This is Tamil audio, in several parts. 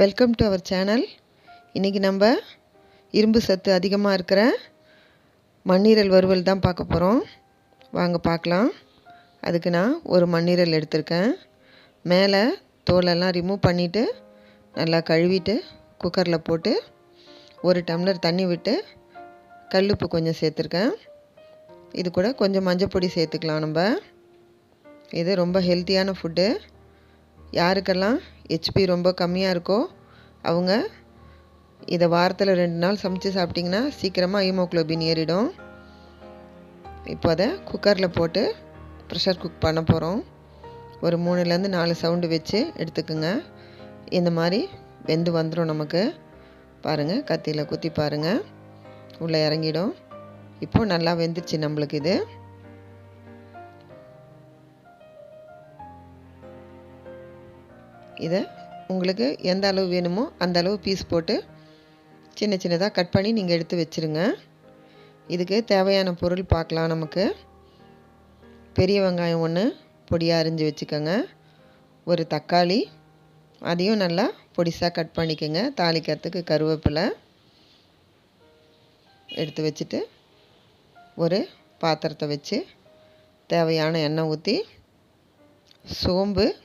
வெல்கம் டு அவர் சேனல் இன்றைக்கி நம்ம இரும்பு சத்து அதிகமாக இருக்கிற மண்ணீரல் வறுவல் தான் பார்க்க போகிறோம் வாங்க பார்க்கலாம். அதுக்கு நான் ஒரு மண்ணீரல் எடுத்திருக்கேன். மேலே தோலெல்லாம் ரிமூவ் பண்ணிவிட்டு நல்லா கழுவிட்டு குக்கரில் போட்டு ஒரு டம்ளர் தண்ணி விட்டு கல்லுப்பு கொஞ்சம் சேர்த்துருக்கேன். இது கூட கொஞ்சம் மஞ்சள் பொடி சேர்த்துக்கலாம் நம்ம. இது ரொம்ப ஹெல்த்தியான ஃபுட்டு யாருக்கெல்லாம் ஹெச்பி ரொம்ப கம்மியாக இருக்கோ அவங்க இதை வாரத்தில் ரெண்டு நாள் சமைச்சு சாப்பிட்டிங்கன்னா சீக்கிரமாக ஹீமோக்ளோபின் ஏறிடும். இப்போ அதை குக்கரில் போட்டு ப்ரெஷர் குக் பண்ண போகிறோம் ஒரு மூணுலேருந்து நாலு சவுண்டு வச்சு எடுத்துக்கோங்க. இந்த மாதிரி வெந்து வந்துடும் நமக்கு. பாருங்கள் கத்தியில் குத்தி பாருங்கள் உள்ளே இறங்கிடும். இப்போது நல்லா வெந்துருச்சு நம்மளுக்கு இது. இதை உங்களுக்கு எந்த அளவு வேணுமோ அந்த அளவு பீஸ் போட்டு சின்ன சின்னதாக கட் பண்ணி நீங்கள் எடுத்து வச்சுருங்க. இதுக்கு தேவையான பொருள் பார்க்கலாம் நமக்கு. பெரிய வெங்காயம் ஒன்று பொடியாக அரிஞ்சு வச்சுக்கோங்க. ஒரு தக்காளி அதையும் நல்லா பொடிசாக கட் பண்ணிக்கோங்க. தாளிக்கிறதுக்கு கருவேப்பிலை எடுத்து வச்சுட்டு ஒரு பாத்திரத்தை வச்சு தேவையான எண்ணெய் ஊற்றி சோம்பு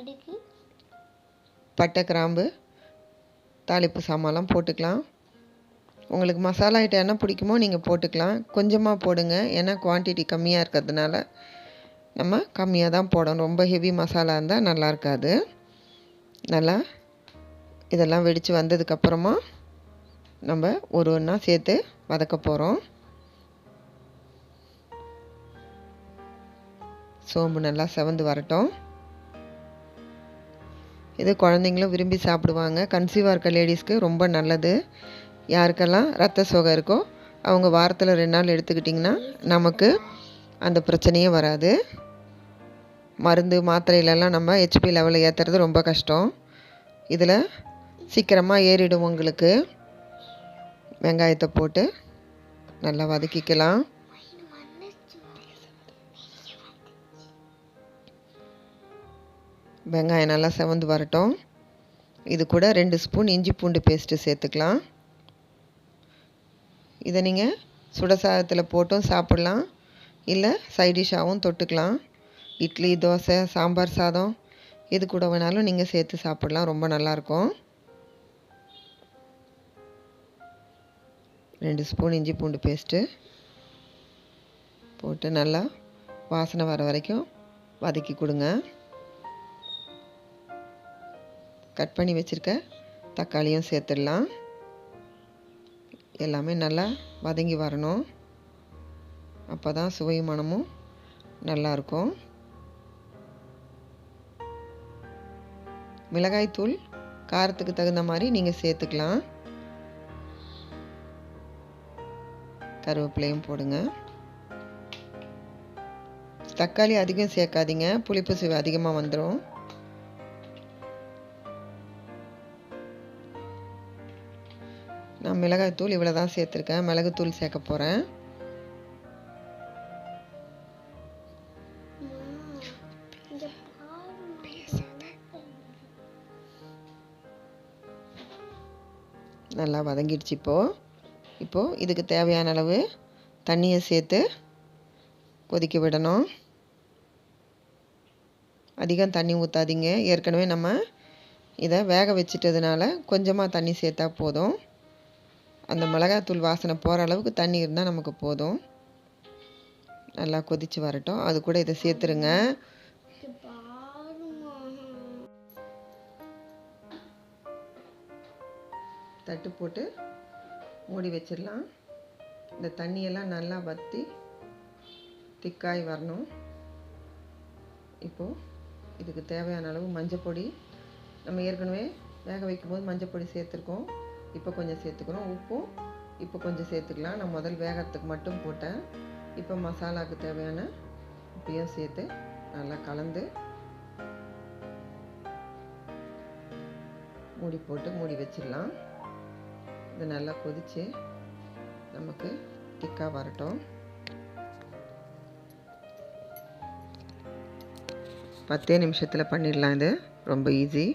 கடுகு பட்டை கிராம்பு தாளிப்பு சாமான்லாம் போட்டுக்கலாம். உங்களுக்கு மசாலா ஐட்டம் என்ன பிடிக்குமோ நீங்கள் போட்டுக்கலாம். கொஞ்சமாக போடுங்க. ஏன்னா குவான்டிட்டி கம்மியாக இருக்கிறதுனால நம்ம கம்மியாக தான் போடணும். ரொம்ப ஹெவி மசாலா இருந்தால் நல்லா இருக்காது. நல்லா இதெல்லாம் வெடித்து வந்ததுக்கப்புறமா நம்ம ஒரு ஒன்றா சேர்த்து வதக்க போகிறோம் சோம்பு நல்லா செவந்து வரட்டும். இது குழந்தைங்களும் விரும்பி சாப்பிடுவாங்க. கன்சீவாக இருக்க லேடிஸ்க்கு ரொம்ப நல்லது. யாருக்கெல்லாம் ரத்த சோகை இருக்கோ அவங்க வாரத்தில் ரெண்டு நாள் எடுத்துக்கிட்டிங்கன்னா நமக்கு அந்த பிரச்சனையே வராது. மருந்து மாத்திரையிலலாம் நம்ம ஹெச்பி லெவலில் ஏற்றுறது ரொம்ப கஷ்டம். இதில் சீக்கிரமாக ஏறிடும் உங்களுக்கு. வெங்காயத்தை போட்டு நல்லா வதக்கிக்கலாம். வெங்காயம் நல்லா செவந்து வரட்டும். இது கூட ரெண்டு ஸ்பூன் இஞ்சி பூண்டு பேஸ்ட்டு சேர்த்துக்கலாம். இதை நீங்கள் சுட சாதத்தில் போட்டும் சாப்பிட்லாம். இல்லை சைடிஷாகவும் தொட்டுக்கலாம். இட்லி தோசை சாம்பார் சாதம் எது கூட வேணாலும் நீங்கள் சேர்த்து சாப்பிட்லாம். ரொம்ப நல்லாயிருக்கும் ரெண்டு ஸ்பூன் இஞ்சி பூண்டு பேஸ்ட்டு போட்டு நல்லா வாசனை வர வரைக்கும் வதக்கி கொடுங்க. கட் பண்ணி வச்சுருக்க. தக்காளியும் சேர்த்துடலாம். எல்லாமே நல்லா வதங்கி வரணும். அப்போ தான் சுவையும் மனமும் நல்லாயிருக்கும் மிளகாய்த்தூள் காரத்துக்கு தகுந்த மாதிரி நீங்கள் சேர்த்துக்கலாம். கருவேப்பிலையும் போடுங்க. தக்காளி அதிகம் சேர்க்காதீங்க. புளிப்பு சுவை அதிகமாக வந்துடும் நான் மிளகாய்த்தூள் இவ்வளோ தான் சேர்த்துருக்கேன். மிளகுத்தூள் சேர்க்க போகிறேன் நல்லா வதங்கிடுச்சு இப்போது இப்போது இதுக்கு தேவையான அளவு தண்ணியை சேர்த்து கொதிக்க விடணும். அதிகம் தண்ணி ஊற்றாதீங்க ஏற்கனவே நம்ம இதை வேக வச்சிட்டதுனால கொஞ்சமாக தண்ணி சேர்த்தா போதும். அந்த மிளகாத்தூள் வாசனை போகிற அளவுக்கு தண்ணி இருந்தால் நமக்கு போதும். நல்லா கொதித்து வரட்டும். அது கூட இதை சேர்த்துருங்க. தட்டு போட்டு மூடி வச்சிடலாம். இந்த தண்ணியெல்லாம் நல்லா வற்றி திக்காய் வரணும். இப்போது இதுக்கு தேவையான அளவு மஞ்சள் பொடி நம்ம ஏற்கனவே வேக வைக்கும்போது மஞ்சள் பொடி சேர்த்துருக்கோம். இப்போ கொஞ்சம் சேர்த்துக்கிறோம் உப்பும் இப்போ கொஞ்சம் சேர்த்துக்கலாம். நான் முதல் வேகத்துக்கு மட்டும் போட்டேன். இப்போ மசாலாவுக்கு தேவையான உப்பையும் சேர்த்து நல்லா கலந்து மூடி போட்டு மூடி வச்சிடலாம். இது நல்லா கொதித்து நமக்கு திக்காக வரட்டும். பத்தே நிமிஷத்தில் பண்ணிடலாம் இது. ரொம்ப ஈஸி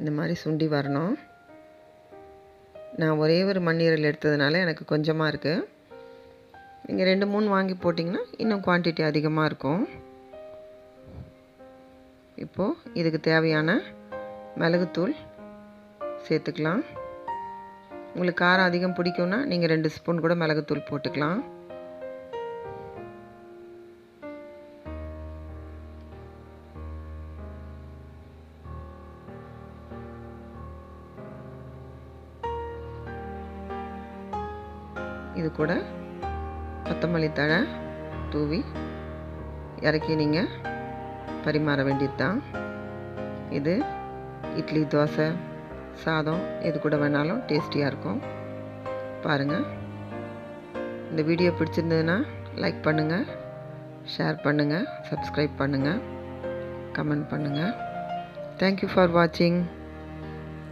இந்த மாதிரி சுண்டி வரணும். நான் ஒரே ஒரு மண்ணீரல் எடுத்ததுனால எனக்கு கொஞ்சமாக இருக்குது நீங்கள் ரெண்டு மூணு வாங்கி போட்டிங்கன்னா இன்னும் குவான்டிட்டி அதிகமாக இருக்கும். இப்போது இதுக்கு தேவையான மிளகுத்தூள் சேர்த்துக்கலாம். உங்களுக்கு காரம் அதிகம் பிடிக்கும்னா நீங்கள் ரெண்டு ஸ்பூன் கூட மிளகுத்தூள் போட்டுக்கலாம். இது கூட கொத்தமல்லி தழை தூவி இறக்கி நீங்கள் பரிமாற வேண்டியது தான் இது இட்லி தோசை சாதம் எது கூட வேணாலும் டேஸ்டியாக இருக்கும். பாருங்கள் இந்த வீடியோ பிடிச்சிருந்ததுன்னா லைக் பண்ணுங்கள் ஷேர் பண்ணுங்கள் சப்ஸ்கிரைப் பண்ணுங்கள் கமெண்ட் பண்ணுங்கள் தேங்க்யூ ஃபார் வாட்சிங்